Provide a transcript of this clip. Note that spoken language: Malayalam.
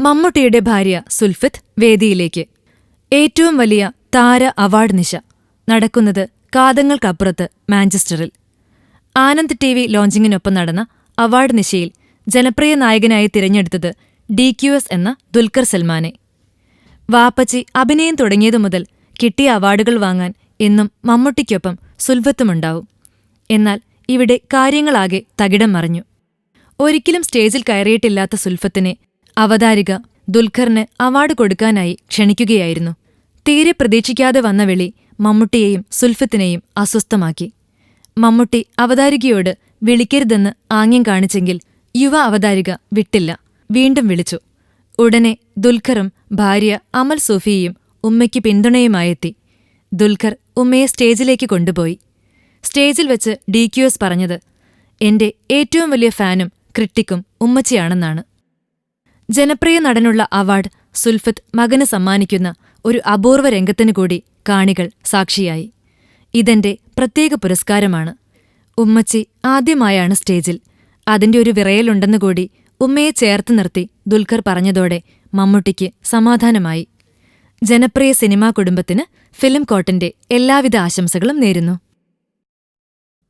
മമ്മൂട്ടിയുടെ ഭാര്യ സുൽഫിത്ത് വേദിയിലേക്ക്. ഏറ്റവും വലിയ താര അവാർഡ് നിശ. നടക്കുന്നത് കാതങ്ങൾക്കപ്പുറത്ത് മാഞ്ചസ്റ്ററിൽ. ആനന്ദ് ടി വി ലോഞ്ചിങ്ങിനൊപ്പം നടന്ന അവാർഡ് നിശയിൽ ജനപ്രിയ നായകനായി തിരഞ്ഞെടുത്തത് ഡി ക്യു എസ് എന്ന ദുൽഖർ സൽമാനെ. വാപ്പച്ചി അഭിനയം തുടങ്ങിയതു മുതൽ കിട്ടിയ അവാർഡുകൾ വാങ്ങാൻ എന്നും മമ്മൂട്ടിക്കൊപ്പം സുൽഫത്തുമുണ്ടാവും. എന്നാൽ ഇവിടെ കാര്യങ്ങളാകെ തകിടം മറിഞ്ഞു. ഒരിക്കലും സ്റ്റേജിൽ കയറിയിട്ടില്ലാത്ത സുൽഫത്തിനെ അവതാരിക ദുൽഖറിന് അവാർഡ് കൊടുക്കാനായി ക്ഷണിക്കുകയായിരുന്നു. തീരെ പ്രതീക്ഷിക്കാതെ വന്ന വിളി മമ്മൂട്ടിയെയും സുൽഫത്തിനെയും അസ്വസ്ഥമാക്കി. മമ്മൂട്ടി അവതാരികയോട് വിളിക്കരുതെന്ന് ആംഗ്യം കാണിച്ചെങ്കിൽ യുവ അവതാരിക വിട്ടില്ല. വീണ്ടും വിളിച്ചു. ഉടനെ ദുൽഖറും ഭാര്യ അമൽ സൂഫിയയും ഉമ്മയ്ക്ക് പിന്തുണയുമായെത്തി. ദുൽഖർ ഉമ്മയെ സ്റ്റേജിലേക്ക് കൊണ്ടുപോയി. സ്റ്റേജിൽ വെച്ച് ഡി ക്യു എസ് പറഞ്ഞത്. എന്റെ ഏറ്റവും വലിയ ഫാനും ക്രിട്ടിക്കും ഉമ്മച്ചിയാണെന്നാണ്. ജനപ്രിയ നടനുള്ള അവാർഡ് സുൽഫത്ത് മകന് സമ്മാനിക്കുന്ന ഒരു അപൂർവ രംഗത്തിനു കൂടി കാണികൾ സാക്ഷിയായി. ഇതെന്റെ പ്രത്യേക പുരസ്കാരമാണ്. ഉമ്മച്ചി ആദ്യമായാണ് സ്റ്റേജിൽ. അതിന്റെ ഒരു വിറയലുണ്ടെന്നുകൂടി ഉമ്മയെ ചേർത്ത് നിർത്തി ദുൽഖർ പറഞ്ഞതോടെ മമ്മൂട്ടിക്ക് സമാധാനമായി. ജനപ്രിയ സിനിമാ കുടുംബത്തിന് ഫിലിം കോട്ടിന്റെ എല്ലാവിധ ആശംസകളും നേരുന്നു.